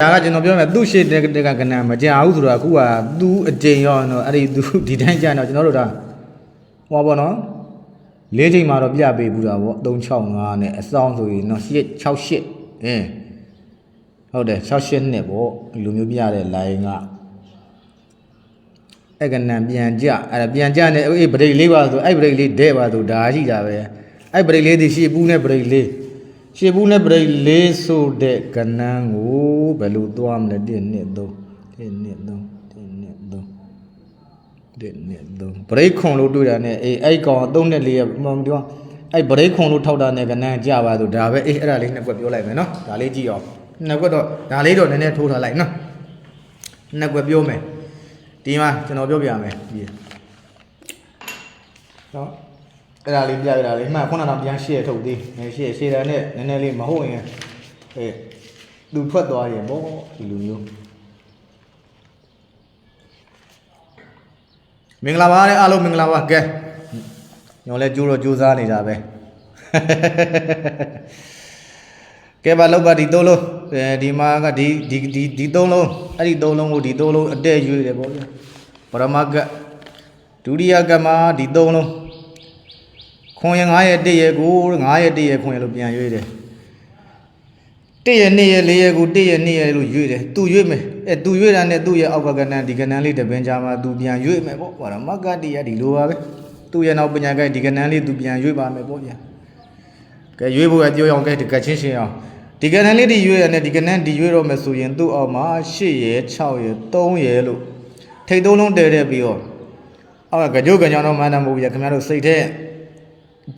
ဒါကကျွန်တော်ပြောမယ်သူ့ရှေ့တဲ့ကကနံမကြဘူးဆိုတော့အခုကသူ့အကျင့်ရောတော့အဲ့ဒီသူဒီတိုင်းကြတော့ကျွန်တော်တို့ဒါဟောပါတော့လေးချိန်မှာတော့ပြပေးဘူးတာဗော365နဲ့အဆောင်ဆိုရင်တော့868အင်းဟုတ်တယ်68နှစ်ဗောဒီလိုမျိုးပြတဲ့ line ကအဲ့ကနံပြန်ကြအဲ့ဒါပြန်ကြနေအေးဘရိတ်လေးပါဆိုအဲ့ဘရိတ်လေးတဲ့ပါဆိုဒါရှိတာပဲအဲ့ဘရိတ်လေးဒီရှေ့ပူးနဲ့ဘရိတ်လေး ရှေ့ပူးနဲ့ဘရိတ်လေးဆိုတဲ့ကနန်းကိုဘယ်လိုသွားမလဲ1 2 3 1 2 3 1 2 3 1 2 3ဘရိတ်ခွန်လို့တွေ့တာနဲ့အေးအဲ့ကောင်3နဲ့4ရမမပြောအဲ့ဘရိတ်ခွန်လို့ထောက်တာနဲ့ကနန်းကြပါဆိုဒါပဲအေးအဲ့ဒါလေးနှစ်ကွက်ပြောလိုက်မယ်နော်ဒါလေးကြည့်အောင်နှစ်ကွက်တော့ဒါလေးတော့နည်းနည်းထိုးထားလိုက်နော်နှစ်ကွက်ပြောမယ်ဒီမှာကျွန်တော်ပြောပြမယ်ဒီနော် အဲ့ဒါလေးပြရတာလေးမှခုနကတော့ပြန်ရှေ့ထုတ်သေးငယ်ရှေ့ရှေ့တာနဲ့နည်းနည်းလေးမဟုတ်ရင်အေးသူထွက်သွားရင်ပေါ့ဒီလိုမျိုးမင်္ဂလာပါတဲ့အားလုံးမင်္ဂလာပါကဲညော်လဲကြိုးတော့ကြိုးစားနေတာပဲကဲပါလောက်ပါဒီသုံးလုံးအဲဒီမှာကဒီဒီဒီဒီသုံးလုံးအဲ့ဒီသုံးလုံးကိုဒီသုံးလုံးအတဲ့ရွေးတယ်ပေါ့ဗျာပရမကတ်ဒုတိယကမှာဒီသုံးလုံး ခွန်ရ9ရဲ့1ရဲ့ကို9ရဲ့1ရဲ့ခွန်ရလို့ပြန်ရွေးတယ်1ရဲ့2ရဲ့4ရဲ့ကို1ရဲ့2ရဲ့လို့ရွေးတယ်သူရွေးမယ်အဲသူရွေးတာနဲ့သူ့ရဲ့အောက်ကကဏ္ဍဒီကဏ္ဍလေးတပင်ကြမှာသူပြန်ရွေးမယ်ပေါ့ပရမကတ်တရားဒီလိုပါပဲသူ့ရဲ့နောက်ပညာကဒီကဏ္ဍလေးသူပြန်ရွေးပါမယ်ပေါ့ဗျာကဲရွေးဖို့ကပြောရအောင်ကဲဒီကချင်းရှင်းအောင်ဒီကနန်းလေးဒီရွေးရတယ်ဒီကနန်းဒီရွေးတော့မယ်ဆိုရင်သူ့အောက်မှာ8ရယ်6ရယ်3ရယ်လို့ထိတ်သုံးလုံးတည်တဲ့ပြီးတော့အောက်ကကြိုးကကြောင်တော့မှန်းတာမဟုတ်ဘူးခင်ဗျားတို့စိတ်ထဲ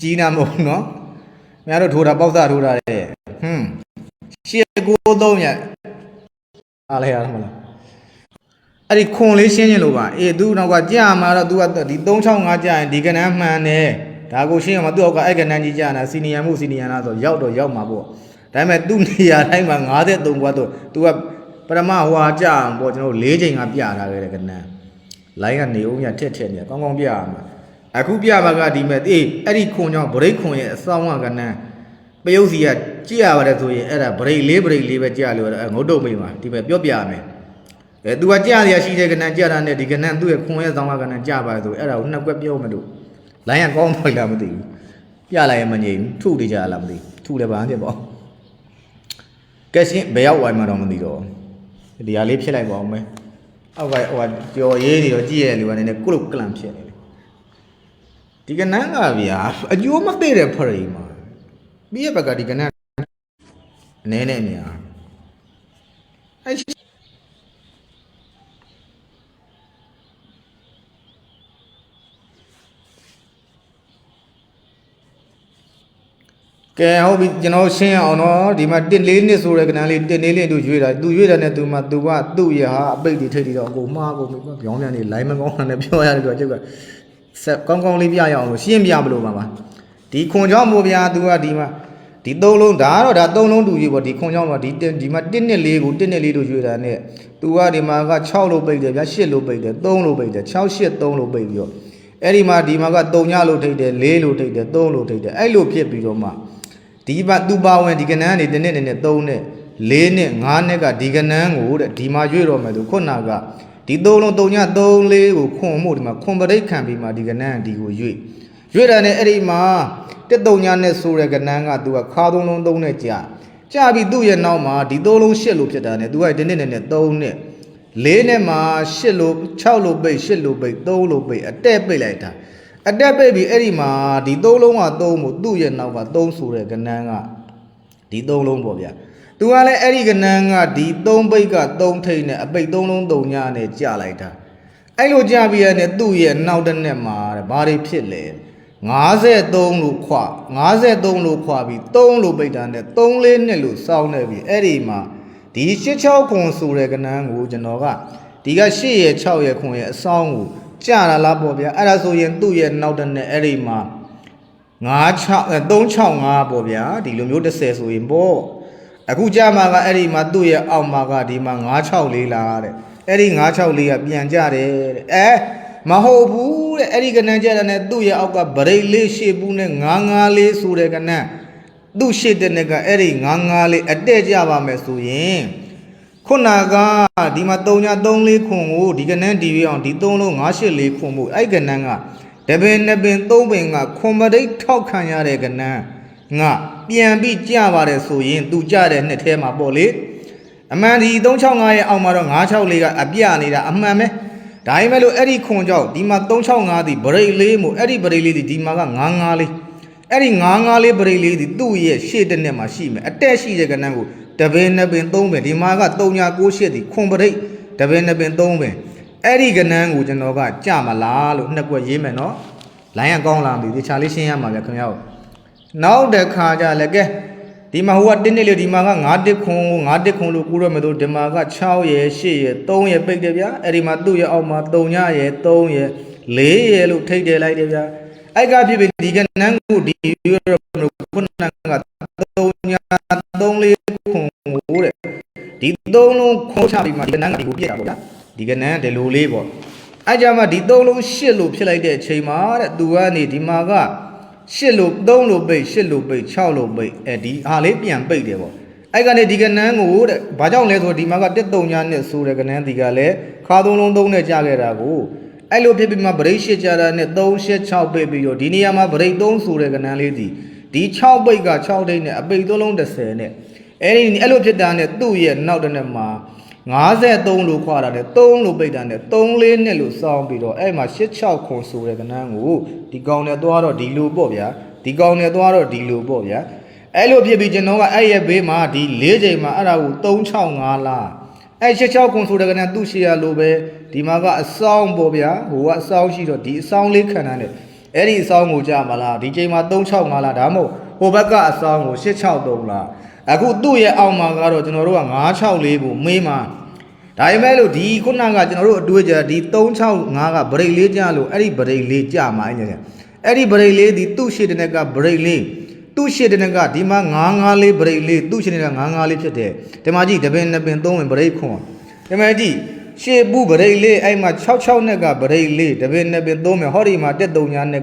ကြီးနာမဟုတ်နော်ခင်ဗျားတို့ထိုးတာပေါက်စားထိုးတာတဲ့ဟွန်း8 9 3ရအားလဲရမလားအဲ့ဒီခွန်လေးရှင်းရင်လို့ပါအေးသူနောက်ကကြာမှာတော့ तू ကဒီ365ကြာရင်ဒီကနန်းမှန်တယ်ဒါကိုရှင်းအောင်မသူ့အောက်ကအဲ့ကနန်းကြီးကြာတာစီနီယံမှုစီနီယံလားဆိုရောက်တော့ရောက်မှာပေါ့ဒါပေမဲ့သူ့နေရာတိုင်းမှာ53ဘွားတော့ तू ကပရမဟွာကြာအောင်ပေါ့ကျွန်တော်၄ချိန်ကပြထားခဲ့တဲ့ကနန်းလိုင်းကနေဦးမြထက်ထက်နေကောင်းကောင်းပြရမှာ အခုပြပါကဒီမဲ့အေးအဲ့ဒီခွန်ကြောင့်ဗရိတ်ခွန်ရဲ့အဆောင်ကကနန်းပယုတ်စီကကြည့်ရပါတယ်ဆိုရင်အဲ့ဒါဗရိတ်လေးဗရိတ်လေးပဲကြာလို့ငုတ်တုတ်မိမှာဒီမဲ့ပြောပြရမယ်အဲ तू ကကြာရရှိတဲ့ကနန်းကြာတာနဲ့ဒီကနန်းသူ့ရဲ့ခွန်ရဲ့ဆောင်ကကနန်းကြာပါဆိုအဲ့ဒါကိုနှစ်ကွက်ပြောမလို့လိုင်းကကောင်းပါလားမသိဘူးပြလိုက်ရင်မငြိမ်ဘူးထုနေကြလားမသိဘူးထုလည်းပါဖြစ်ပေါ့ကဲရှင်းဘယ်ရောက်ဝိုင်းမှတော့မသိတော့ဒီဟာလေးဖြစ်လိုက်ပါအောင်မယ်အောက်ကဟိုကြော်ရေးနေတော့ကြည့်ရလူကနည်းနည်းကုလုတ်ကလန်ဖြစ်နေတယ် ဒီကနန်းကဗျာအကျိုးမသိတဲ့ဖရိမှာပြီးရဘက်ကဒီကနန်းအနေနဲ့နေအောင်အဲ့ကဲဟုတ်ပြီကျွန်တော်ရှင်းအောင်နော်ဒီမှာ1လေးနှစ်ဆိုတဲ့ကဏ္ဍလေး1လေးလေးတို့ရွေးတာသူရွေးတာနဲ့သူမှသူကသူ့ရဟာအပိတ်တွေထိတ်တွေတော့အကုန်မှားကုန်ပြီပြောင်းပြန်နေ line မကောင်းတာနဲ့ပြောရတယ်တော့ကျုပ်က ဆက်ကောင်းကောင်းလေးပြရအောင်လို့ရှင်းပြမလို့ပါပါဒီခွန်ကြောင့်မို့ဗျာသူကဒီမှာဒီသုံးလုံးဒါကတော့ဒါသုံးလုံးတူကြီးပေါ့ဒီခွန်ကြောင့်တော့ဒီဒီမှာ1နှစ်လေးကို1နှစ်လေးတို့ရွေးတာနဲ့သူကဒီမှာက6လို့ပိတ်တယ်ဗျာ8လို့ပိတ်တယ်3လို့ပိတ်တယ်6 8 3လို့ပိတ်ပြီးတော့အဲ့ဒီမှာဒီမှာက3ညလို့ထိတ်တယ်4လို့ထိတ်တယ်3လို့ထိတ်တယ်အဲ့လိုဖြစ်ပြီးတော့မှဒီပါသူပါဝင်ဒီကနန်းနေတစ်နှစ်နဲ့3နဲ့4နဲ့5နဲ့ကဒီကနန်းကိုတဲ့ဒီမှာရွေ့တော့မယ်သူခုနက ဒီ3လုံး3ည3လေးကိုခွန်မှုဒီမှာခွန်ပရိတ်ခံပြီးမှဒီကနန်းဒီကိုရွေ့ရွေ့တာနဲ့အဲ့ဒီမှာတက်3ညနဲ့ဆိုတဲ့ကနန်းကသူကခါ3လုံး3နဲ့ကြာကြာပြီးသူ့ရဲ့နောက်မှာဒီ3လုံး8လို့ဖြစ်တာနဲ့သူကဒီနှစ်နဲ့3နဲ့4နဲ့မှာ8လို့6လို့ပိတ်8လို့ပိတ်3လို့ပိတ်အတက်ပိတ်လိုက်တာအတက်ပိတ်ပြီးအဲ့ဒီမှာဒီ3လုံးက3မို့သူ့ရဲ့နောက်က3ဆိုတဲ့ကနန်းကဒီ3လုံးပေါ့ဗျာ သူကလည်းအဲ့ဒီကနန်းကဒီ3ပိတ်က3ထိတ်နဲ့အပိတ်3လုံး3ညနဲ့ကြာလိုက်တာအဲ့လိုကြာပြီးရတဲ့သူ့ရဲ့နောက်တစ်နှစ်မှာတဲ့ဘာတွေဖြစ်လဲ53လို့ခွ53လို့ခွပြီး3လို့ပိတ်တာနဲ့3လေးနှစ်လို့စောင်းနေပြီအဲ့ဒီမှာဒီ86ခွန်ဆိုတဲ့ကနန်းကိုကျွန်တော်ကဒီက8ရဲ့6ရဲ့ခွန်ရဲ့အဆောင်ကိုကြာလာလားပေါ့ဗျာအဲ့ဒါဆိုရင်သူ့ရဲ့နောက်တစ်နှစ်အဲ့ဒီမှာ96 365ပေါ့ဗျာဒီလိုမျိုး30ဆိုရင်ပေါ့ အခုကြာမှာကအဲ့ဒီမှာသူ့ရဲ့အောက်မှာကဒီမှာ964လားတဲ့အဲ့ဒီ964ကပြန်ကြတယ်တဲ့အဲမဟုတ်ဘူးတဲ့အဲ့ဒီကနန်းကြတဲ့နဲ့သူ့ရဲ့အောက်ကဗရိတ်လေးရှေ့ဘူးနဲ့954ဆိုတဲ့ကနန်းသူ့ရှေ့တဲ့နဲ့ကအဲ့ဒီ954အတက်ကြပါမယ်ဆိုရင်ခုနကဒီမှာ3ညာ3လေးခွန်ကိုဒီကနန်းဒီပြအောင်ဒီ3လုံး984ခွန်မှုအဲ့ကနန်းကတပင်နှစ်ပင်သုံးပင်ကခွန်မဒိတ်ထောက်ခံရတဲ့ကနန်းငါ ပြန်ပြီးကြပါတယ်ဆိုရင်သူကြတဲ့နှစ်ထဲမှာပေါ့လေအမှန်ဒီ365ရဲ့အောက်မှာတော့964ကအပြနေတာအမှန်ပဲဒါပေမဲ့လို့အဲ့ဒီခွန်ကြောင့်ဒီမှာ365ဒီဗရိတ်လေးမို့အဲ့ဒီဗရိတ်လေးဒီဒီမှာက95လေးအဲ့ဒီ95လေးဗရိတ်လေးဒီသူ့ရဲ့ရှေ့တစ်နှစ်မှာရှိမယ်အတက်ရှိတဲ့ကနန်းကိုတပင်နှစ်ပင်သုံးပင်ဒီမှာက3ညာ68ဒီခွန်ပရိတ်တပင်နှစ်ပင်သုံးပင်အဲ့ဒီကနန်းကိုကျွန်တော်ကကြမလားလို့နှစ်ကွက်ရေးမယ်နော်လိုင်းကကောင်းလာပြီဒီချာလေးရှင်းရမှာဗျခင်ဗျားတို့ နောက်တစ်ခါကြလည်းကဲဒီမှာဟိုကတင်းနေလေဒီမှာက9တစ်ခွန်9တစ်ခွန်လို့ကူရမယ်တို့ဒီမှာက6ရယ်8ရယ်3ရယ်ပိတ်တယ်ဗျာအဲ့ဒီမှာသူ့ရဲ့အောက်မှာ3ညရယ်3ရယ်4ရယ်လို့ထိတ်တယ်လိုက်တယ်ဗျာအဲ့ကဖြစ်ပြီးဒီကနန်းကိုဒီရွရခုနက3ည3လေးခွန်ဟိုတဲ့ဒီသုံးလုံးခေါ်ချပြီးမှဒီကနန်းကဒီကိုပြည့်တာပေါ့ဗျာဒီကနန်းကဒီလိုလေးပေါ့အဲကြမှာဒီသုံးလုံးရှစ်လို့ဖြစ်လိုက်တဲ့အချိန်မှာတဲ့သူကနေဒီမှာက ရှစ်လို့သုံးလို့ပိတ်ရှစ်လို့ပိတ်6လို့ပိတ်အဲဒီအားလေးပြန်ပိတ်တယ်ပေါ့အဲ့ကနေဒီကနန်းကိုတဲ့ဘာကြောင့်လဲဆိုတော့ဒီမှာကတက်တုံညာနဲ့ဆိုတဲ့ကနန်းဒီကလည်းခါသုံးလုံးသုံးနဲ့ကြာခဲ့တာကိုအဲ့လိုဖြစ်ပြီးမှဗရိတ်ရှစ်ကြာတာနဲ့3 8 6ပိတ်ပြီးတော့ဒီနေရာမှာဗရိတ်3ဆိုတဲ့ကနန်းလေးဒီဒီ6ပိတ်က6တိတ်နဲ့အပိတ်သုံးလုံး30နဲ့အဲ့ဒီအဲ့လိုဖြစ်တာနဲ့သူ့ရဲ့နောက်တစ်နေ့မှာ 53လို့ခွာတာနဲ့3လို့ပိတ်တာနဲ့3လေးနှစ်လို့စောင်းပြီးတော့အဲ့မှာ86ခွန်ဆိုတဲ့ကဏ္ဍကိုဒီကောင်နဲ့သွားတော့ဒီလိုပေါ့ဗျာဒီကောင်နဲ့သွားတော့ဒီလိုပေါ့ဗျာအဲ့လိုဖြစ်ပြီးကျွန်တော်ကအဲ့ရဲ့ဘေးမှာဒီ၄ချိန်မှာအဲ့ဒါကို365လားအဲ့86ခွန်ဆိုတဲ့ကဏ္ဍသူ့ရှေ့ရလို့ပဲဒီမှာကအဆောင်ပေါ့ဗျာဟိုကအဆောင်ရှိတော့ဒီအဆောင်လေးခံတာနဲ့အဲ့ဒီအဆောင်ကိုကြမှာလားဒီချိန်မှာ365လားဒါမှမဟုတ်ဟိုဘက်ကအဆောင်ကို863လား အခုသူ့ရဲ့အောက်မှာကတော့ကျွန်တော်တို့က964ကိုမေးမှာဒါပေမဲ့လို့ဒီခုနကကျွန်တော်တို့အတွေ့အကြဒီ365ကဗရိတ်လေးကြလို့အဲ့ဒီဗရိတ်လေးကြမှာအဲ့ညအဲ့ဒီဗရိတ်လေးဒီသူ့ရှေ့တနက်ကဗရိတ်လေးသူ့ရှေ့တနက်ကဒီမှာ954ဗရိတ်လေးသူ့ရှေ့တနက်က954ဖြစ်တယ်ဒီမှာကြည့်တပင်နှစ်ပင်သုံးပင်ဗရိတ်ခွန်ဒီမှာကြည့်ရှေ့ဘူးဗရိတ်လေးအဲ့မှာ66နဲ့ကဗရိတ်လေးတပင်နှစ်ပင်သုံးပင်ဟောဒီမှာတက်3ညာနဲ့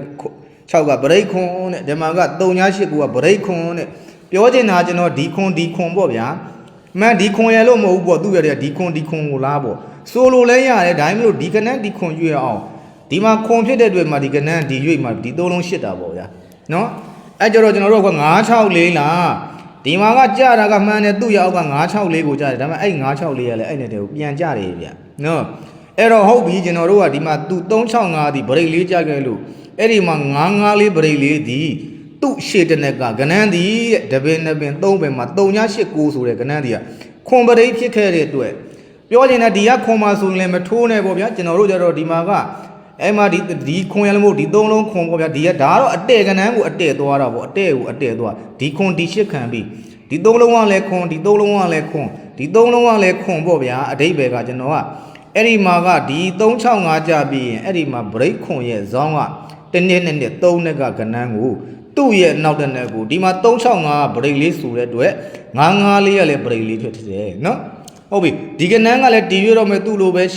6ကဗရိတ်ခွန်တဲ့ဒီမှာက3ညာ8ကဗရိတ်ခွန်တဲ့ ပြောချင်တာကျွန်တော်ဒီခွန်ဒီခွန်ပေါ့ဗျာမန်ဒီခွန်ရလို့မဟုတ်ဘူးပေါ့သူရတဲ့ဒီခွန်ဒီခွန်ကိုလားပေါ့ဆိုလိုလဲရတယ်ဒါမှမဟုတ်ဒီကနန်းဒီခွန်ရွေ့အောင်ဒီမှာခွန်ဖြစ်တဲ့အတွက်မှာဒီကနန်းဒီရွေ့မှာဒီသုံးလုံးရှစ်တာပေါ့ဗျာနော်အဲ့ကြတော့ကျွန်တော်တို့က964လားဒီမှာကကြတာကမှန်တယ်သူ့ရအောက်က964ကိုကြတယ်ဒါပေမဲ့အဲ့964ရလဲအဲ့နဲ့တည်းကိုပြန်ကြတယ်ဗျာနော်အဲ့တော့ဟုတ်ပြီကျွန်တော်တို့ကဒီမှာသူ365ဒီဗရိတ်လေးကြခဲ့လို့အဲ့ဒီမှာ954ဗရိတ်လေးဒီ သူ့ရှေ့တနက်ကကနန်းဒီတဲ့တပင်နှစ်ပင်သုံးပင်မှာ3989ဆိုတဲ့ကနန်းဒီကခွန်ပရိတ်ဖြစ်ခဲ့တဲ့အတွက်ပြောချင်တဲ့ဒီကခွန်မှာဆိုရင်လည်းမထိုးနဲ့ပေါ့ဗျာကျွန်တော်တို့ကြတော့ဒီမှာကအဲ့မှာဒီဒီခွန်ရလမို့ဒီသုံးလုံးခွန်ပေါ့ဗျာဒီကဒါကတော့အတဲ့ကနန်းကိုအတဲ့သွားတာပေါ့အတဲ့ကိုအတဲ့သွားဒီခွန်ဒီရှစ်ခံပြီးဒီသုံးလုံးကလည်းခွန်ဒီသုံးလုံးကလည်းခွန်ဒီသုံးလုံးကလည်းခွန်ပေါ့ဗျာအတိတ်ပဲကကျွန်တော်ကအဲ့ဒီမှာကဒီ365ကြပြီးရင်အဲ့ဒီမှာ break ခွန်ရဲ့ဇောင်းကတနည်းနဲ့နဲ့3နှစ်ကကနန်းကို သူ့ရဲ့နောက်တဲ့နယ်ကိုဒီမှာ365 break လေးဆိုတဲ့အတွက်95လေးကလည်း break လေးဖြစ်တယ်နော်ဟုတ်ပြီဒီကနန်းကလည်းတီရွတော့မဲ့သူ့လိုပဲ6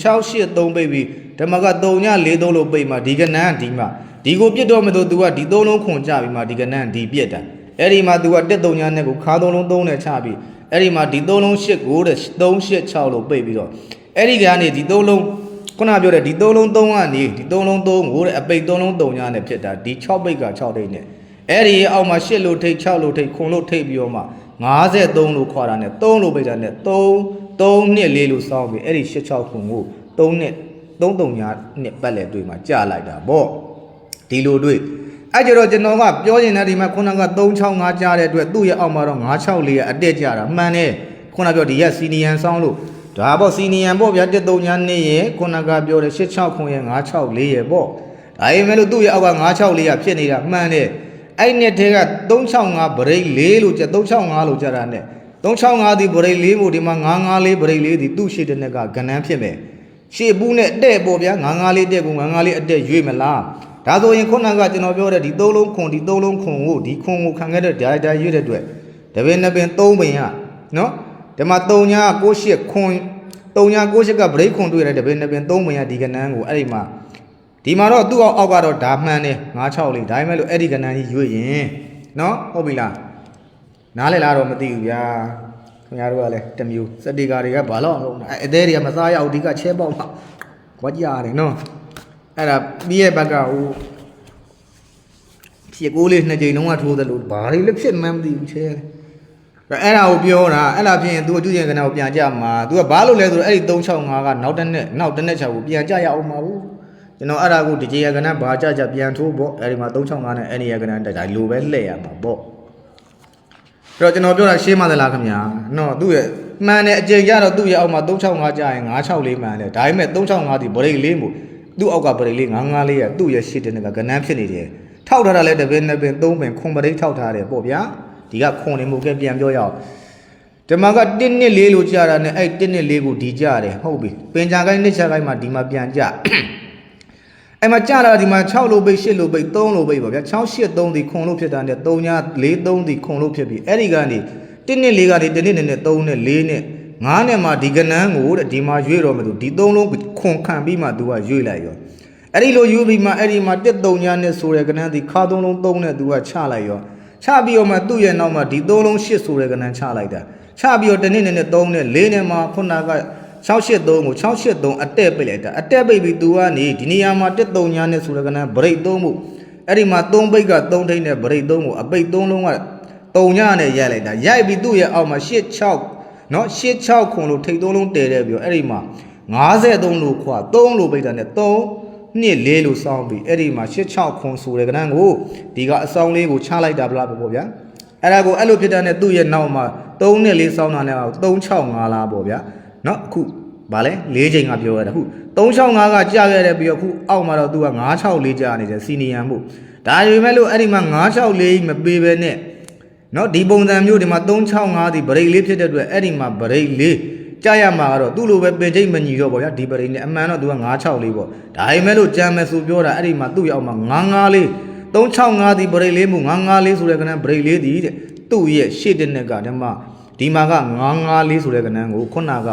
683ပိတ်ပြီးဓမ္မက3ည43လို့ပိတ်မှာဒီကနန်းဒီမှာဒီကိုပြစ်တော့မဲ့သူကဒီ3လုံးခွန်ကြပြီးမှဒီကနန်းဒီပြစ်တာအဲ့ဒီမှာသူကတက်3ညနဲ့ကိုခါ3လုံး3နဲ့ချပြီးအဲ့ဒီမှာဒီ3လုံး8ကိုတဲ့3 8 6လို့ပိတ်ပြီးတော့အဲ့ဒီကနေဒီ3လုံး ခုနပြောတဲ့ဒီ3လုံး3ကနေဒီ3လုံး3ကိုတဲ့အပိတ်3လုံး3ညနဲ့ဖြစ်တာဒီ6ပိတ်က6တိတ်နဲ့အဲ့ဒီအောက်မှာ8လို့ထိတ်6လို့ထိတ်ခွန်လို့ထိတ်ပြီးတော့မှ53လို့ခေါ်တာနဲ့3လို့ပိတ်တာနဲ့3 3နှစ်4လို့စောင်းပြီးအဲ့ဒီ86ခွန်ကို3နှစ်3 3ညနှစ်ပတ်လည်တွေ့မှာကြာလိုက်တာပေါ့ဒီလိုတွေ့အဲ့ကြတော့ကျွန်တော်ကပြောနေတာဒီမှာခုနက365ကြားတဲ့အတွက်သူ့ရဲ့အောက်မှာတော့964ရဲ့အတက်ကြတာမှန်တယ်ခုနပြောဒီရက်စီနီယန်ဆောင်းလို့ ဒါပေါ့စီနီယန်ပေါ့ဗျာတက်3ညနှစ်ရဲ့ခုနကပြောတဲ့86ခွန်ရဲ့964ရဲ့ပေါ့ဒါပေမဲ့လို့သူ့ရဲ့အောက်က964ကဖြစ်နေတာမှန်တယ်အဲ့နှစ်ထဲက365ဗရိတ်4လို့ကျ365လို့ကြတာနဲ့365ဒီဗရိတ်4မို့ဒီမှာ954ဗရိတ်4ဒီသူ့ရှိတဲ့နှစ်ကကဏ္ဍဖြစ်မယ်ရှေ့ဘူးနဲ့တဲ့ပေါ့ဗျာ954တဲ့ကူ954အတက်ရွေ့မလားဒါဆိုရင်ခုနကကျွန်တော်ပြောတဲ့ဒီ3လုံးခွန်ဒီ3လုံးခွန်ကိုဒီခွန်ကိုခံခဲ့တဲ့ဒါရိုက်တာရွေ့တဲ့အတွက်တပင်နှစ်ပင်3ပင်ရနော် ဒီမှာ3ညာ98ခွန်3ညာ98ကဗရိတ်ခွန်တွေ့ရတယ်တပင်နှစ်ပင်3ပင်ရဒီကဏ္ဍကိုအဲ့ဒီမှာဒီမှာတော့သူ့အောက်အောက်ကတော့ဒါမှန်တယ်96လေးဒါပေမဲ့လို့အဲ့ဒီကဏ္ဍကြီးရွေ့ရင်နော်ဟုတ်ပြီလားနားလည်လားတော့မသိဘူးဗျာခင်ဗျားတို့ကလည်းတစ်မျိုးစတိကာတွေကဘာလို့အောင်လုပ်လဲအဲအသေးတွေကမစားရအောင်ဒီကချဲပေါက်မှာကွာကြရတယ်နော်အဲ့ဒါပြီးရဲ့ဘက်ကဟိုဖြည့်ကိုးလေးနှစ်ကြိမ်လုံးကထိုးတယ်လို့ဘာတွေလဲဖြစ်မှန်းမသိဘူးချဲတယ် အဲ့ဒါကိုပြောတာအဲ့ဒါဖြစ်ရင် तू အကျူးကျင်ကနာကိုပြန်ကြမှာ तू ကဘာလို့လဲဆိုတော့အဲ့ဒီ365ကနောက်တစ်နေ့နောက်တစ်နေ့ချောက်ကိုပြန်ကြရအောင်မှာဘူးကျွန်တော်အဲ့ဒါကိုဒီကြေရကနာဘာကြကြပြန်ထိုးပေါ့အဲ့ဒီမှာ365နဲ့အဲ့ဒီရကနာတက်တာလိုပဲလှည့်ရမှာပေါ့အဲ့တော့ကျွန်တော်ပြောတာရှင်းမသလားခင်ဗျာနော်သူ့ရဲ့မှန်တဲ့အကျိန်ကြတော့သူ့ရဲ့အောက်မှာ365ကြာရင်964မှန်တယ်ဒါပေမဲ့365ဒီဗရိတ်လေးမို့သူ့အောက်ကဗရိတ်လေး954ရဲ့သူ့ရဲ့ရှစ်တဲ့ကကနန်းဖြစ်နေတယ်ထောက်ထားတာလဲတစ်ပင်နှစ်ပင်သုံးပင်ခွန်ပရိတ်ထောက်ထားတယ်ပေါ့ဗျာ ဒီကခွန်နေမှုကပြန်ပြောရအောင်ဒီမှာက1နှစ်4လို့ကြာတာနဲ့အဲ့1နှစ်4ကိုဒီကြတယ်ဟုတ်ပြီပင်ကြကိုင်းနှစ်ချကိုင်းမှာဒီမှာပြန်ကြအဲ့မှာကြာလာဒီမှာ6လို့ပိတ်8လို့ပိတ်3လို့ပိတ်ပါဗျာ6 8 3ဒီခွန်လို့ဖြစ်တာနဲ့3ညာ4 3ဒီခွန်လို့ဖြစ်ပြီအဲ့ဒီကနေ1နှစ်4ကနေ1နှစ်နဲ့3နဲ့4နဲ့9နဲ့မှဒီကနန်းကိုတဲ့ဒီမှာရွေ့တော့မသူဒီ3လုံးခွန်ခံပြီးမှသူကရွေ့လိုက်ရောအဲ့ဒီလိုရွေ့ပြီးမှအဲ့ဒီမှာ1 3ညာနဲ့ဆိုတဲ့ကနန်းဒီခါ3လုံး3နဲ့သူကချလိုက်ရော ချပြီးတော့မှသူ့ရဲ့နောက်မှာဒီ3လုံး8ဆိုတဲ့ကနန်းချလိုက်တာ ချပြီးတော့တစ်နေ့နဲ့နဲ့3နဲ့4နဲ့မှာခုနက683ကို683အတက်ပိတ်လိုက်တာအတက်ပိတ်ပြီး तू ကနေဒီနေရာမှာ13ညာနဲ့ဆိုရကနဘရိတ်3မှုအဲ့ဒီမှာ3ပိတ်က3ထိတ်နဲ့ဗရိတ်3ကိုအပိတ်3လုံးက3ညာနဲ့ရိုက်လိုက်တာရိုက်ပြီးသူ့ရဲ့အောက်မှာ86เนาะ86ခွန်လို့ထိတ်3လုံးတည်တဲ့ပြီးတော့အဲ့ဒီမှာ53လို့ခွာ3လို့ပိတ်တာနဲ့3 နှစ်4လို့စောင်းပြီးအဲ့ဒီမှာ86ခွန်ဆိုတဲ့ကနန်းကိုဒီကအဆောင်လေးကိုချလိုက်တာဗလားပေါ့ဗျာ အဲ့ဒါကိုအဲ့လိုဖြစ်တဲ့နဲ့သူ့ရဲ့နောက်မှာ3နဲ့4စောင်းတာနဲ့365လားပေါ့ဗျာเนาะအခုဗာလဲ၄ချိန်ကပြောရတာအခု365ကကြာခဲ့တယ်ပြီးတော့အခုအောက်မှာတော့သူက964ကြာနေတယ်စီနီယံမှုဒါပေမဲ့လို့အဲ့ဒီမှာ964မပေးပဲနဲ့เนาะဒီပုံစံမျိုးဒီမှာ365ဒီဗရိတ်လေးဖြစ်တဲ့အတွက်အဲ့ဒီမှာဗရိတ်လေး ကြာရမှာကတော့သူ့လိုပဲပင်ချိတ်မညီတော့ပေါ့ဗျာဒီဗရိတ်နဲ့အမှန်တော့သူက964ပေါ့ဒါပေမဲ့လို့ကြံမယ်ဆိုပြောတာအဲ့ဒီမှာသူ့ရောက်မှာ954 365ဒီဗရိတ်လေးမှု954ဆိုတဲ့ကဏ္ဍဗရိတ်လေးဒီတဲ့သူ့ရဲ့ရှေ့တဲ့နှစ်ကဓမ္မဒီမှာက954ဆိုတဲ့ကဏ္ဍကိုခုနက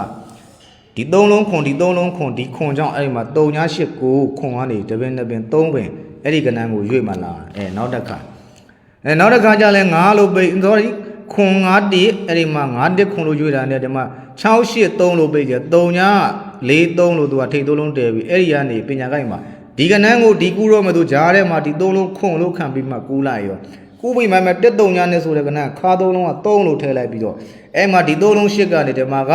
ဒီ၃လုံးခွန်ဒီ၃လုံးခွန်ဒီခွန်ကြောင့်အဲ့ဒီမှာ3989ခွန်ကနေတပင်တပင်3ပင်အဲ့ဒီကဏ္ဍကိုရွေ့မှလာအဲနောက်တစ်ခါအဲနောက်တစ်ခါကျလဲ9လို့ပိတ် sorry ခွန်9တိအဲ့ဒီမှာ9တစ်ခွန်လို့ရွေ့တာနဲ့ဒီမှာ 683လို့ပိတ်ကြ3ညာ43လို့သူကထိတ်သုံးလုံးတည်ပြီးအဲ့ဒီကနေပညာကိုက်မှာဒီကဏ္ဍကိုဒီကူတော့မသူဂျားထဲမှာဒီသုံးလုံးခွန်လို့ခံပြီးမှကူးလိုက်ရောကူးပြီးမှတက်တုံညာနဲ့ဆိုတဲ့ကဏ္ဍခါသုံးလုံးက3လို့ထည့်လိုက်ပြီးတော့အဲ့မှာဒီသုံးလုံး8ကနေဒီမှာက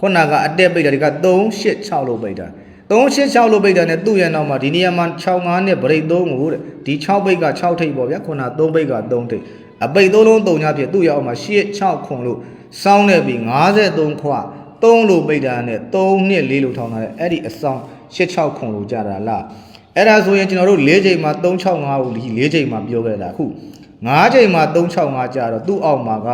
ခုနကအတက်ပိတ်တာဒီက386လို့ပိတ်တာ386လို့ပိတ်တာနဲ့သူ့ရဲ့နောက်မှာဒီနေရာမှာ65နဲ့ဗရိတ်3ကိုတဲ့ဒီ6ပိတ်က6ထိပ်ပေါ့ဗျာခုန3ပိတ်က3ထိပ်အပိတ်သုံးလုံး3ညဖြစ်သူ့ရဲ့အောက်မှာ8 6ခွန်လို့ စောင်းနေပြီး53ခွ3လို့ပိတ်တာနဲ့3နှစ်4လို့ထောင်းတာတဲ့အဲ့ဒီအဆောင်86ခွန်လို့ကြတာလားအဲ့ဒါဆိုရင်ကျွန်တော်တို့၄ချိန်မှာ365ကို၄ချိန်မှာပြောခဲ့တာအခု၅ချိန်မှာ365ကြာတော့သူ့အောက်မှာက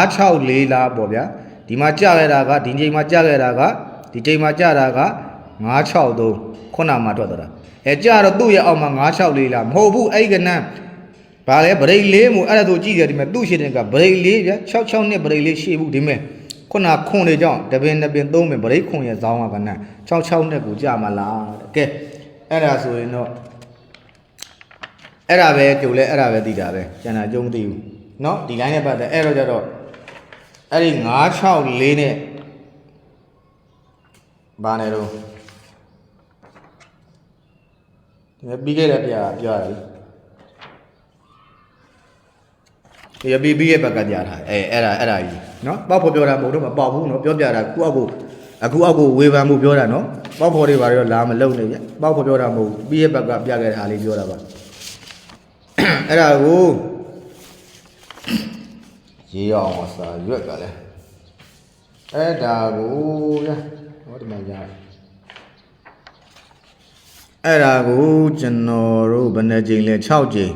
964လားပေါ့ဗျာဒီမှာကြာခဲ့တာကဒီချိန်မှာကြာခဲ့တာကဒီချိန်မှာကြာတာက963ခုနမှာထွက်သွားတာအဲကြာတော့သူ့ရဲ့အောက်မှာ964လားမဟုတ်ဘူးအဲ့ဒီကနန်း ဘာလဲဗရိတ်လေးမို့အဲ့ဒါဆိုကြည့်တယ်ဒီမဲ့သူ့ရှိတဲ့ကဗရိတ်လေးဗျ66နှစ်ဗရိတ်လေးရှိဘူးဒီမဲ့ခုနခွန်တွေကြောင့်တပင်တပင်သုံးပင်ဗရိတ်ခွန်ရဲ့ဇောင်းကကနန်း66နှစ်ကိုကြာမလားတဲ့ကဲအဲ့ဒါဆိုရင်တော့အဲ့ဒါပဲကြုံလဲအဲ့ဒါပဲသိတာပဲကျန်တာကြုံမသိဘူးเนาะဒီ line နဲ့ပတ်သက်အဲ့တော့ကြတော့အဲ့ဒီ964နဲ့ဘာနေတော့ဒီပြီးခဲ့တဲ့ပြပြောရတယ် ရပီပီရဲ့ဘက်ကပြထားအဲအဲ့ဒါအဲ့ဒါကြီးနော်ပေါ့ဖို့ပြောတာမဟုတ်တော့မပေါ့ဘူးနော်ပြောပြတာကိုယ့်အကိုအခုအောက်ကိုဝေဖန်မှုပြောတာနော်ပေါ့ဖို့တွေပါတော့လာမလုံနေပြပေါ့ဖို့ပြောတာမဟုတ်ဘူးပြီးရဲ့ဘက်ကပြခဲ့တာလေးပြောတာပါအဲ့ဒါကိုရေးအောင်စာရွက်ကလည်းအဲ့ဒါကိုဗျာဟောဒီမှာညာအဲ့ဒါကိုကျွန်တော်တို့ဘယ်နှကြိမ်လဲ6ကြိမ်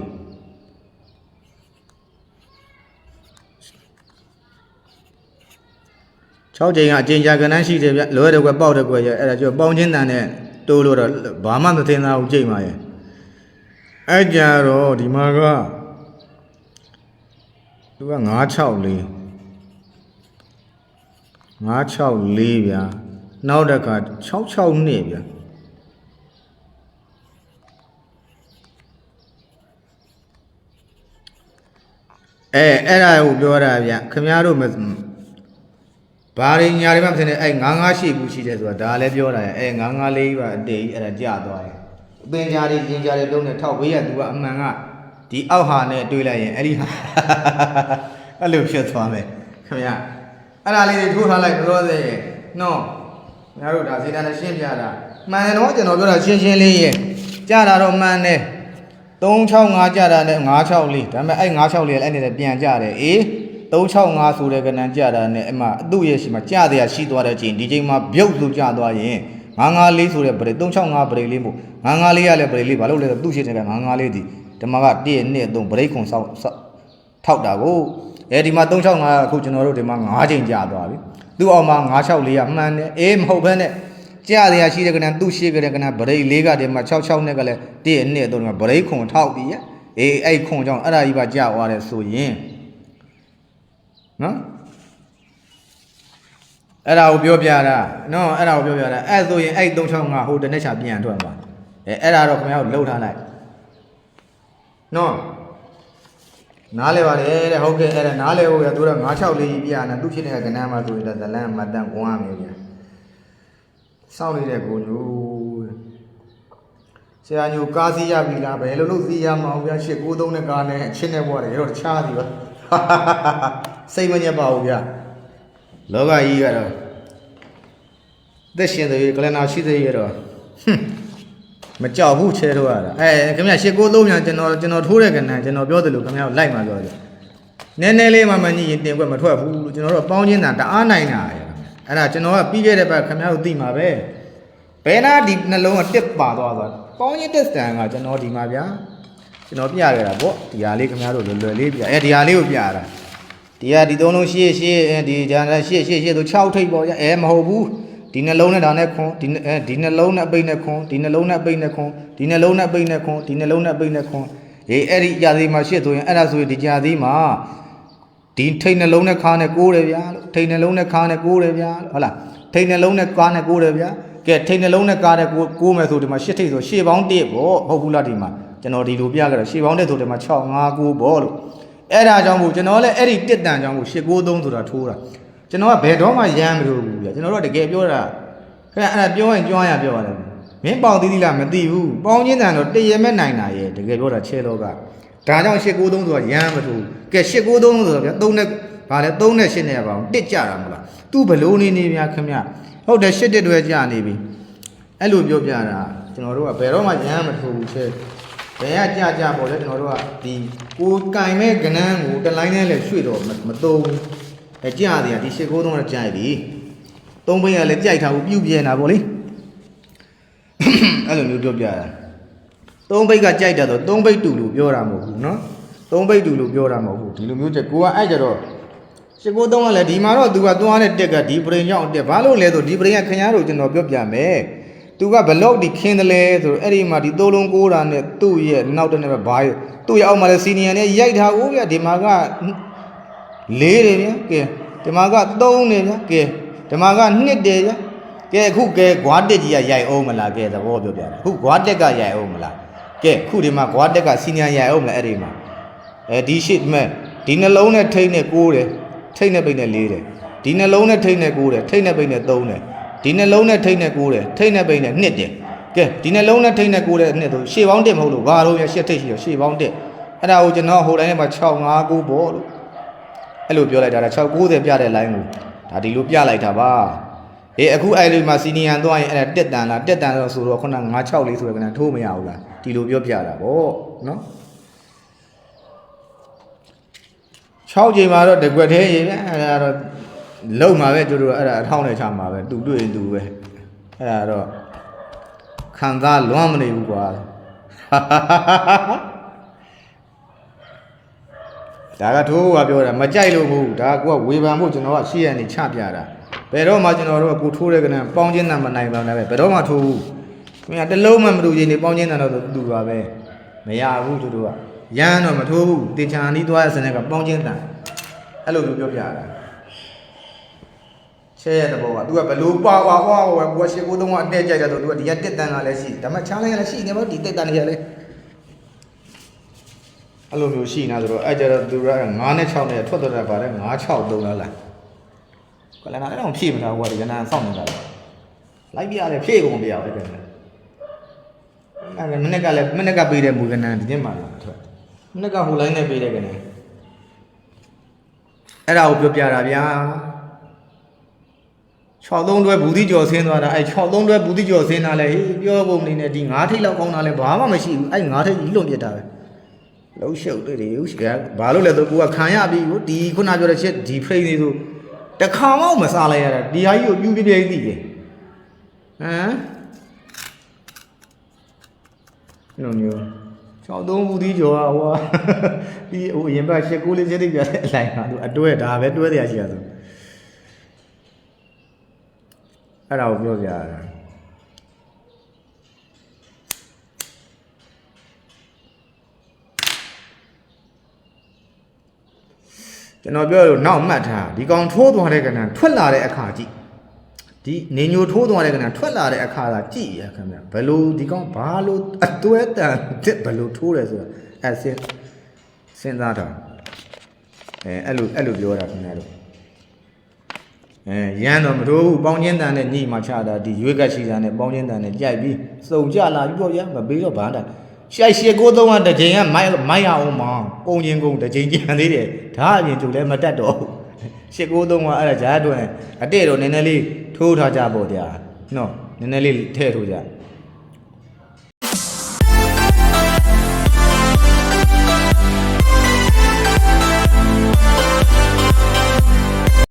6ကြိမ်ကအကျဉ်းချကနန်းရှိတယ်ဗျလွယ်တယ်ကွယ်ပေါက်တယ်ကွယ်ရအဲ့ဒါကျပေါင်းချင်းတန်နဲ့တိုးလို့တော့ဘာမှမသိသားဘူးကြိမ်ပါရဲ့အဲ့ကြတော့ဒီမှာကသူက964 964ဗျာနောက်တစ်ခါ66နှစ်ဗျာအဲအဲ့ဒါကိုပြောတာဗျခင်ဗျားတို့မ ဘာရင်းညာတွေမှမသိနဲ့အဲ့ငါးငါးရှိဘူးရှိတယ်ဆိုတာဒါလည်းပြောတာရဲ့အဲ့ငါးငါးလေးပါအတေးအဲ့ဒါကြာသွားတယ်အပင်ကြားတွေရင်ကြားတွေလုံးနဲ့ထောက်ပေးရသူကအမှန်ကဒီအောက်ဟာနဲ့တွေးလိုက်ရင်အဲ့ဒီဟာအဲ့လိုဖြစ်သွားမယ်ခင်ဗျအဲ့ဒါလေးတွေထိုးထားလိုက်ဘလို့သေးရဲ့နော်ငါတို့ဒါစေတနာရှင်းပြတာမှန်တယ်နော်ကျွန်တော်ပြောတာရှင်းရှင်းလေးရဲ့ကြာတာတော့မှန်တယ်365ကြာတာနဲ့964ဒါပေမဲ့အဲ့964လေးအဲ့နေနဲ့ပြန်ကြတယ်အေး 365ဆိုတဲ့ကဏ္ဍကြာတာနဲ့အမှအတုရဲ့ရှိမှာကြာတရားရှိသွားတဲ့အချိန်ဒီချိန်မှာပြုတ်လို့ကြာသွားရင်954ဆိုတဲ့ဗရိတ်365ဗရိတ်လေးမို့954ရလည်းဗရိတ်လေးဘာလို့လဲဆိုတော့သူ့ရှိတဲ့က954ဒီဓမ္မက1 2 3ဗရိတ်ခွန်ဆောက်ဆောက်ထောက်တာကိုအဲဒီမှာ365အခုကျွန်တော်တို့ဒီမှာ9ချိန်ကြာသွားပြီသူ့အောက်မှာ964ရမှန်တယ်အေးမဟုတ်ဘဲနဲ့ကြာတရားရှိတဲ့ကဏ္ဍသူ့ရှိတဲ့ကဏ္ဍဗရိတ်လေးကဒီမှာ66နဲ့ကလည်း1 2 3မှာဗရိတ်ခွန်ထောက်ပြီးရအေးအဲ့ခွန်ကြောင့်အဲ့ဒါကြီးပါကြာသွားတယ်ဆိုရင် နော်အဲ့ဒါကိုပြောပြတာနော်အဲ့ဒါကိုပြောပြတာအဲ့ဆိုရင်အဲ့365ဟိုတနေ့ချပြန်ထွက်သွားအဲအဲ့ဒါတော့ခင်ဗျားတို့လှုပ်ထားလိုက်နော်နားလဲပါတယ်တဲ့ဟုတ်ကဲ့အဲ့ဒါနားလဲဟုတ်ရသူတော့96လေးကြီးပြရတယ်သူဖြစ်နေတဲ့ကဏ္ဍမှာဆိုရင်ဇလန်မတန်ကွန်းရမယ်ဗျာစောင့်နေတဲ့ကိုညိုဆရာညိုကားစီးရပြီလားဘယ်လိုလုပ်စီးရမအောင်ဗျာရှစ်93နဲ့ကားနဲ့အချင်းနဲ့ဘွားတယ်ရောတခြားစီပါ စိတ်မညစ်ပါဘူးဗျာလောကကြီးကတော့သက်ရှင်တဲ့ကလနာရှိတဲ့ရတော့ဟွန်းမကြောက်ဘူးချဲတော့ရတာအဲခင်ဗျရှစ်93မြန်ကျွန်တော်ကျွန်တော်ထိုးတဲ့ကဏ္ဍကျွန်တော်ပြောတယ်လို့ခင်ဗျကိုလိုက်มาပြောတယ်နည်းနည်းလေးမှမညင်ရင်တင်ခွက်မထွက်ဘူးလို့ကျွန်တော်တို့ပေါင်းချင်းတာတအားနိုင်တာရအဲ့ဒါကျွန်တော်ကပြီးခဲ့တဲ့ဘက်ခင်ဗျတို့သိမှာပဲဘယ်နာဒီနှလုံးကတစ်ပါသွားသွားပေါင်းချင်းတစ်စတန်ကကျွန်တော်ဒီမှာဗျာ ကျွန်တော်ပြခဲ့တာပေါ့ဒီဟာလေးခင်ဗျတို့လွယ်လွယ်လေးပြအဲဒီဟာလေးကိုပြတာဒီဟာဒီသုံးလုံးရှေ့ရှေ့ဒီဂျန်ရှေ့ရှေ့ရှေ့ဆို6ထိပ်ပေါ့ဗျာအဲမဟုတ်ဘူးဒီနှလုံးနဲ့ဒါနဲ့ခွန်ဒီအဲဒီနှလုံးနဲ့အပိတ်နဲ့ခွန်ဒီနှလုံးနဲ့အပိတ်နဲ့ခွန်ဒီနှလုံးနဲ့အပိတ်နဲ့ခွန်ဒီနှလုံးနဲ့အပိတ်နဲ့ခွန်အေးအဲ့ဒီကြာသေးမှာရှေ့ဆိုရင်အဲ့ဒါဆိုရင်ဒီကြာသေးမှာဒီထိတ်နှလုံးနဲ့ခါနဲ့ကိုးတယ်ဗျာလို့ထိတ်နှလုံးနဲ့ခါနဲ့ကိုးတယ်ဗျာလို့ဟုတ်လားထိတ်နှလုံးနဲ့ကားနဲ့ကိုးတယ်ဗျာကဲထိတ်နှလုံးနဲ့ကားနဲ့ကိုးကိုးမယ်ဆိုဒီမှာရှစ်ထိတ်ဆိုရှေ့ပေါင်း1ပေါ့ဟုတ်ဘူးလားဒီမှာ ကျွန်တော်ဒီလိုပြကြတော့ရှေ့ပေါင်း1ဆိုဒီမှာ6 5 9ပေါ့လို့အဲ့ဒါကြောင့်မို့ကျွန်တော်လည်းအဲ့ဒီတစ်တန်ကြောင့်မို့8 9 3ဆိုတာထိုးတာကျွန်တော်ကဘယ်တော့မှရမ်းမလို့ဘူးဗျာကျွန်တော်တို့ကတကယ်ပြောတာခင်ဗျအဲ့ဒါပြောရင်ကြွားရပြောရတယ်မင်းပေါင်သီးသီးလားမသိဘူးပေါင်းချင်းတန်တော့တရမဲ့နိုင်တာရဲ့တကယ်ပြောတာချဲတော့ကဒါကြောင့်8 9 3ဆိုတာရမ်းမထိုးကဲ8 9 3ဆိုတော့ဗျာ3နဲ့ဗာလဲ3နဲ့8နဲ့ပါအောင်တစ်ကြတာမလား तू ဘလို့နေနေဗျာခင်ဗျဟုတ်တယ်8တစ်တွေကြာနေပြီအဲ့လိုပြောပြတာကျွန်တော်တို့ကဘယ်တော့မှရမ်းမထိုးဘူးချဲ ဘယ်ကကြကြပေါ့လေကျွန်တော်တို့ကဒီကိုကင်မဲ့ကနန်းကိုတလိုင်းနဲ့လည်းရွှေ့တော့မတုံးအဲကြရတယ်ဒီရှစ်ကိုသုံးတော့ကြရည်သုံးဘိန်းကလည်းကြိုက်ထားဘူးပြုတ်ပြဲနေတာပေါ့လေအဲ့လိုမျိုးပြောပြတာသုံးဘိတ်ကကြိုက်တာဆိုသုံးဘိတ်တူလို့ပြောတာမဟုတ်ဘူးနော်သုံးဘိတ်တူလို့ပြောတာမဟုတ်ဘူးဒီလိုမျိုးကြကိုကအဲ့ကြတော့ရှစ်ကိုသုံးကလည်းဒီမှာတော့သူကသွားတဲ့တက်ကဒီပရင်ရောက်တက်ဘာလို့လဲဆိုဒီပရင်ကခင်ဗျားတို့ကျွန်တော်ပြောပြမယ် သူကဘလော့ဒီခင်းတယ်လဲဆိုတော့အဲ့ဒီမှာဒီသုံးလုံးကိုးတာနဲ့သူ့ရဲ့နောက်တစ်နေ့ပဲဘာသူ့ရဲ့အောက်မှာလဲစီနီယံနဲ့ရိုက်ထားဦးဗျဒီမှာကလေးတယ်ဗျကဲဒီမှာက3နေဗျကဲဒီမှာက2တယ်ဗျကဲအခုကဲဂွားတက်ကြီးကရိုက်အောင်မလားကဲသဘောပြောပြတယ်အခုဂွားတက်ကရိုက်အောင်မလားကဲအခုဒီမှာဂွားတက်ကစီနီယံရိုက်အောင်မလားအဲ့ဒီမှာအဲဒီရှိမဲ့ဒီနှလုံးနဲ့ထိတ်နဲ့ကိုးတယ်ထိတ်နဲ့ပိတ်နဲ့လေးတယ်ဒီနှလုံးနဲ့ထိတ်နဲ့ကိုးတယ်ထိတ်နဲ့ပိတ်နဲ့သုံးတယ် ဒီနှလုံးနဲ့ထိတ်နဲ့ကိုးတယ်ထိတ်နဲ့ပိတ်နဲ့နှစ်တယ်ကဲဒီနှလုံးနဲ့ထိတ်နဲ့ကိုးတဲ့နှစ်ဆိုရှေ့ပေါင်းတက်မဟုတ်လို့ဘာလို့ရရှစ်ထိတ်ရှိရရှေ့ပေါင်းတက်အဲ့ဒါကိုကျွန်တော်ဟိုတိုင်းထဲမှာ6 5 9ပေါ့လို့အဲ့လိုပြောလိုက်တာ6 90ပြတဲ့ line ကိုဒါဒီလိုပြလိုက်တာပါအေးအခုအဲ့လိုမှာစီနီယံသွားရင်အဲ့ဒါတက်တန်လားတက်တန်တော့ဆိုတော့ခုန9 6လေးဆိုတော့ကနထိုးမရဘူးလားဒီလိုပြောပြတာဗောနော်6ချိန်မှာတော့တကွက်သေးရေဗျအဲ့ဒါတော့ လုံမှာပဲတို့တို့အဲ့ဒါအထောင်းနဲ့ချမှာပဲတူတွေ့ရင်တူပဲအဲ့ဒါတော့ခံစားလွမ်းမနေဘူးကွာဒါကထိုးကပြောတာမကြိုက်လို့မဟုတ်ဒါကကိုကဝေဖန်ဖို့ကျွန်တော်ကရှေ့ရနေချပြတာဘယ်တော့မှကျွန်တော်တို့ကကိုထိုးတဲ့ကနန်းပေါင်းချင်းတန်မနိုင်ပါဘူးပဲဘယ်တော့မှထိုးဘူးခင်ဗျာတလုံးမှမတူရင်နေပေါင်းချင်းတန်တော့တူပါပဲမရဘူးတို့တို့ကရမ်းတော့မထိုးဘူးတင်ချာနီးသွားတဲ့စနေကပေါင်းချင်းတန်အဲ့လိုမျိုးပြောပြတာ ချဲရတဲ့ဘောက तू ကဘလို့ပါပါဟောဟောကိုကရှေ့ကိုသုံးကအတက်ကြိုက်တယ်ဆို तू ကဒီကတက်တန်ကလည်းရှိဒါမှချားလိုက်ရလည်းရှိနေပါဒီတက်တန်နေရလည်းအဲ့လိုမျိုးရှိနေဆိုတော့အဲ့ကြတော့ तू က9နဲ့6နဲ့ထွက်သွားတာပါတယ်9 6 3လားလား ကလန်နာလည်းတော့ဖြည့်မထားဘူးကဒီကနန်စောင့်နေတာလေလိုက်ပြရတယ်ဖြည့်ကုန်ပြရပဲကနန်အဲ့ဒါမနေ့ကလည်းမနေ့ကပေးတဲ့မူကနန်ဒီနေ့မှလာထွက်မနေ့ကဟိုလိုင်းနဲ့ပေးတဲ့ကနန်အဲ့ဒါကိုပြောပြတာဗျာ 63တွဲဘူးတိကျော်ဆင်းသွားတာအဲ့63တွဲဘူးတိကျော်ဆင်းတာလေဟေးပြောကုန်နေနဲ့ဒီ9ထိပ်လောက်ကောင်းတာလဲဘာမှမရှိဘူးအဲ့9ထိပ်ကြီးလွန်ပြစ်တာပဲလုံးရှုပ်တွေရုပ်ရှာဘာလို့လဲဆိုကိုကခံရပြီဟိုဒီခုနပြောတဲ့ချက်ဒီ frame လေးဆိုတခါမှမစားလိုက်ရတာဒီဟာကြီးကိုပြူပြပြသိတယ်ဟမ်နော်မျိုး63ဘူးတိကျော်อ่ะဟိုဒီဟိုအရင်ဘက်ရှစ်ကိုလေးချက်တိပြတဲ့အလိုက်ဟာသူအတွဲဒါပဲတွဲတရားရှိရဆို အဲ့ဒါကိုပြောပြရတာကျွန်တော်ပြောလို့နောက်မှတ်ထားဒီကောင်ထိုးသွားတဲ့ကဏ္ဍထွက်လာတဲ့အခါကြည့်ဒီနေညိုထိုးသွားတဲ့ကဏ္ဍထွက်လာတဲ့အခါသာကြည့်ရခင်ဗျဘယ်လိုဒီကောင်ဘာလို့အတွဲတန်တစ်ဘယ်လိုထိုးလဲဆိုတာအဲစဉ်စဉ်းစားတာအဲအဲ့လိုအဲ့လိုပြောတာခင်ဗျားတို့ အဲရမ်းတော့မထိုးဘူးပေါင်းချင်းတန်နဲ့ညိမှချတာဒီရွေးကက်ရှိတာနဲ့ပေါင်းချင်းတန်နဲ့ကြိုက်ပြီးစုံကြလာပြီးပေါ့ဗျာမပေးတော့ဘာတာရှိုက်ရှေကိုသုံးကတစ်ချိန်ကမိုက်မိုက်ရအောင်မောင်းပုံချင်းကုန်တစ်ချိန်ကြံသေးတယ်ဒါအပြင်ကျုပ်လည်းမတက်တော့ဘူးရှေကိုသုံးကအဲ့ဒါဂျားတွင်အတဲ့တော့နည်းနည်းလေးထိုးထားကြပေါ့ဗျာနော်နည်းနည်းလေးထည့်ထိုးကြ